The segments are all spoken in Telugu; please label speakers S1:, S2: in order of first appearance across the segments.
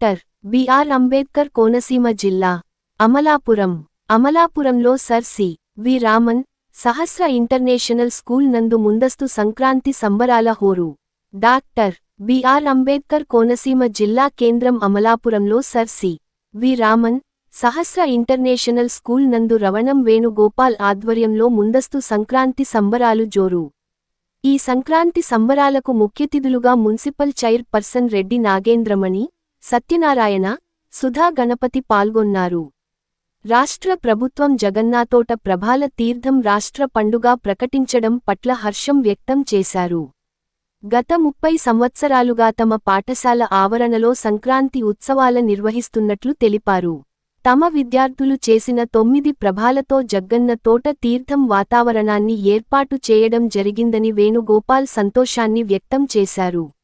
S1: డాక్టర్ బిఆర్ అంబేద్కర్ కోనసీమ జిల్లా అమలాపురం. అమలాపురంలో sir C. V. Raman Sahasra international school నందు ముందస్తు సంక్రాంతి సంబరాల హోరు. డాక్టర్ బిఆర్ అంబేద్కర్ కోనసీమ జిల్లా కేంద్రం అమలాపురంలో sir C. V. Raman Sahasra international school నందు రవణం వేణుగోపాల్ ఆధ్వర్యంలో ముందస్తు సంక్రాంతి సంబరాలు జోరు. ఈ సంక్రాంతి సంబరాలకు ముఖ్యతిథులుగా municipal chairperson Reddy Nagendramani Satyanarayana Sudha Ganapati పాల్గొన్నారు. రాష్ట్ర ప్రభుత్వం జగన్నాతోట ప్రభాల తీర్థం రాష్ట్ర పండుగ ప్రకటించడం పట్ల హర్షం వ్యక్తం చేశారు. గత ముప్పై సంవత్సరాలుగా తమ పాఠశాల ఆవరణలో సంక్రాంతి ఉత్సవాల నిర్వహిస్తున్నట్లు తెలిపారు. తమ విద్యార్థులు చేసిన తొమ్మిది ప్రభాలతో జగ్గన్న తోట తీర్థం వాతావరణాన్ని ఏర్పాటు చేయడం జరిగిందని వేణుగోపాల్ సంతోషాన్ని వ్యక్తం చేశారు.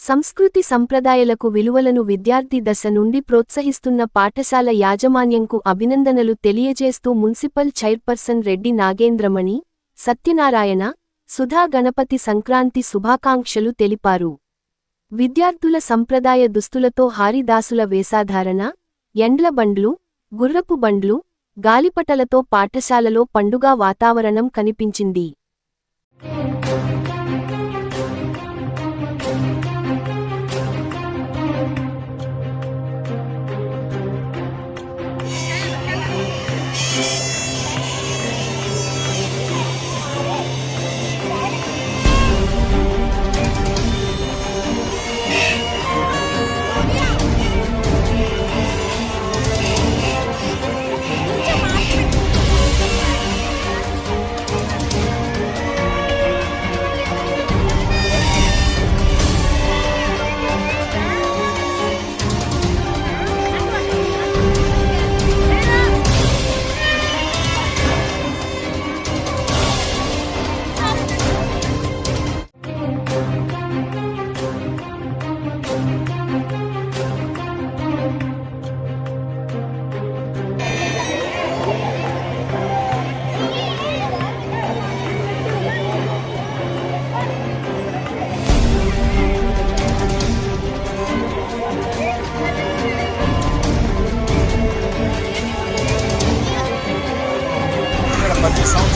S1: సంస్కృతి సంప్రదాయాలకు విలువలను విద్యార్థి దశ నుండి ప్రోత్సహిస్తున్న పాఠశాల యాజమాన్యంకు అభినందనలు తెలియజేస్తూ మున్సిపల్ చైర్పర్సన్ రెడ్డి నాగేంద్రమణి సత్యనారాయణ సుధా గణపతి సంక్రాంతి శుభాకాంక్షలు తెలిపారు. విద్యార్థుల సంప్రదాయ దుస్తులతో హారిదాసుల వేషాధారణ ఎండ్ల బండ్లు గుర్రపు బండ్లు గాలిపటలతో పాఠశాలలో పండుగా వాతావరణం కనిపించింది.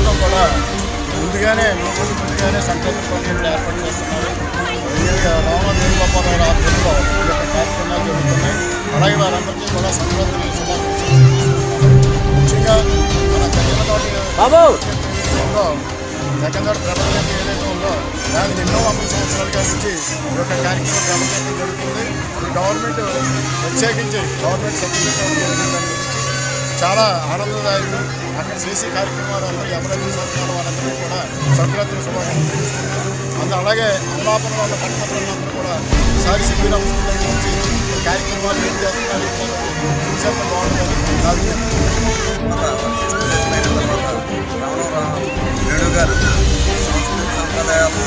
S2: సంవత్సరం కూడా ముందుగానే రోజులు ముందుగానే సంక్రాంతి పండుగలు ఏర్పాటు చేస్తున్నారు. రావణ వేణుగోపాలరావు ఆధ్వర్యంలో ఈ యొక్క కార్యక్రమాలు జరుగుతున్నాయి. అలాగే వారందరికీ కూడా సంక్రాంతి శుభాకాంక్షలు ముఖ్యంగా మన ఉందో జగన్తోటి ప్రపంచం ఏదైతే ఉందో దానికి ఎన్నో వందల సంవత్సరాలుగా నుంచి ఈ యొక్క కార్యక్రమం ప్రపంచం జరుగుతుంది. గవర్నమెంట్ ప్రత్యేకించి గవర్నమెంట్ సభ్యులు చాలా ఆనందదాయకం. అక్కడ సీసీ కార్యక్రమాలు అందరూ ఎవరైతే చదువుతున్నారో వాళ్ళందరూ కూడా సంక్రాంతి శుభాకాంక్షలు తెలియజేస్తున్నారు అందులో అలాగే అమలాపురం వాళ్ళ పట్టణ ప్రజలందరూ కూడా ఈసారి శిబిరం స్కూల్ కార్యక్రమాలు ఏం చేస్తున్నారు చూసేంత బాగుంటుంది. కాదు అభిప్రాయం.
S3: వేణు గారు సంస్కృతి సంప్రదాయాలు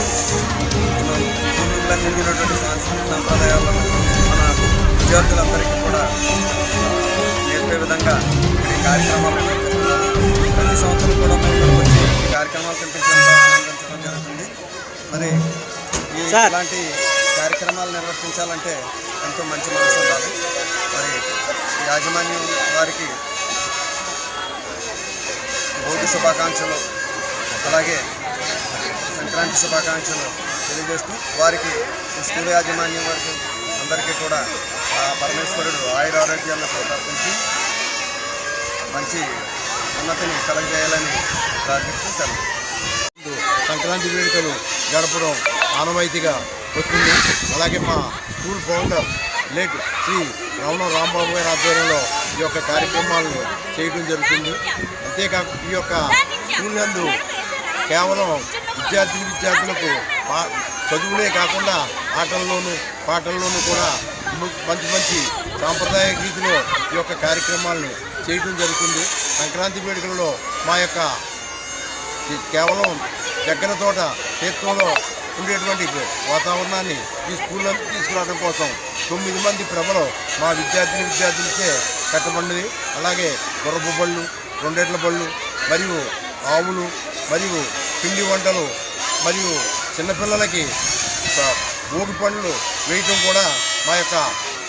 S3: పూర్వీకులందించినటువంటి సాంస్కృతిక సంప్రదాయాలను మన విద్యార్థులందరికీ కూడా ఈ కార్యక్రమాలు ప్రతి సంవత్సరం కూడా మేము వచ్చి ఈ కార్యక్రమాలు ఆనందించడం జరుగుతుంది. మరి ఇలాంటి కార్యక్రమాలు నిర్వర్తించాలంటే ఎంతో మంచి మనసు ఉండాలి. మరి ఈ యాజమాన్యం వారికి భోగి శుభాకాంక్షలు అలాగే సంక్రాంతి శుభాకాంక్షలు తెలియజేస్తూ వారికి స్కూల్ యాజమాన్యం వారికి అందరికీ కూడా పరమేశ్వరుడు ఆయుర ఆరోగ్యాలను సమర్పించి మంచి ఉన్నతిని కలగజేయాలని ప్రార్థిస్తూ సెలవు.
S2: సంక్రాంతి వేడుకలు గడపడం ఆనవాయితీగా వస్తుంది. అలాగే మా school founder late Shri Ramana Rambabu గారి ఆధ్వర్యంలో ఈ యొక్క కార్యక్రమాలను చేయడం జరుగుతుంది. అంతేకాక ఈ యొక్క స్కూల్ నందు కేవలం విద్యార్థి విద్యార్థులకు చదువులే కాకుండా ఆటల్లోనూ పాటల్లోనూ కూడా మంచి మంచి సాంప్రదాయ రీతిలో ఈ యొక్క కార్యక్రమాలను చేయడం జరుగుతుంది. సంక్రాంతి వేడుకలలో మా యొక్క కేవలం జగ్గన తోట తీర్థంలో ఉండేటువంటి వాతావరణాన్ని ఈ స్కూల్లో తీసుకురావడం కోసం తొమ్మిది మంది ప్రభలు మా విద్యార్థిని విద్యార్థులచే కట్టబడినవి అలాగే గుర్రపు బళ్ళు రెండేట్ల బళ్ళు మరియు ఆవులు మరియు పిండి వంటలు మరియు చిన్నపిల్లలకి ప- భోగి పండ్లు వేయటం కూడా మా యొక్క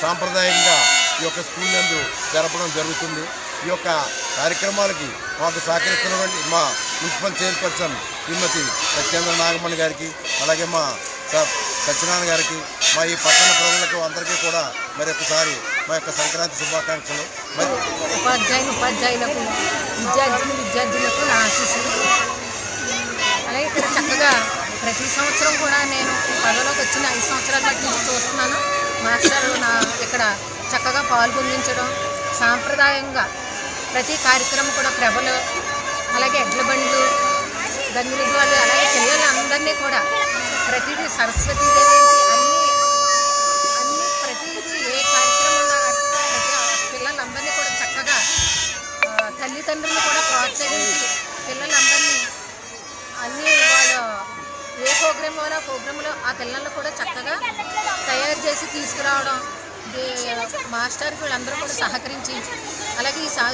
S2: సాంప్రదాయంగా ఈ యొక్క స్కూల్ నందు జరపడం జరుగుతుంది. ఈ యొక్క కార్యక్రమాలకి మాకు సహకరిస్తున్నటువంటి మా మున్సిపల్ చైర్పర్సన్ శ్రీమతి సత్యేంద్ర నాగమణి గారికి అలాగే మా సత్యనారాయణ గారికి మా ఈ పట్టణ ప్రజలకు అందరికీ కూడా మరి ఒకసారి మా యొక్క సంక్రాంతి శుభాకాంక్షలు. మరి
S4: ఉపాధ్యాయులు ఉపాధ్యాయులకు విద్యార్థులు విద్యార్థులకు నా ఆశీస్సులు. అలాగే ఇక్కడ చక్కగా ప్రతి సంవత్సరం కూడా నేను పదవిలోకి వచ్చిన ఐదు సంవత్సరాల బట్టి నుంచి చూస్తున్నాను మాస్టర్ నా ఇక్కడ చక్కగా పాల్గొందించడం సాంప్రదాయంగా ప్రతి కార్యక్రమం కూడా ప్రభలు అలాగే ఎడ్ల బండ్లు గంగిరెద్దులు అలాగే పిల్లలందరినీ కూడా ప్రతిదీ సరస్వతీదేవి అన్నీ అన్ని ప్రతిదీ ఏ కార్యక్రమం ఉన్నా పిల్లలందరినీ కూడా చక్కగా తల్లిదండ్రులు కూడా ప్రోత్సహించి పిల్లలందరినీ అన్ని వాళ్ళు ఏ ప్రోగ్రాంలో ప్రోగ్రాంలో ఆ పిల్లల్ని కూడా చక్కగా తయారు చేసి తీసుకురావడం మాస్టర్ వీళ్ళందరూ కూడా సహకరించి అలాగే ఈ సా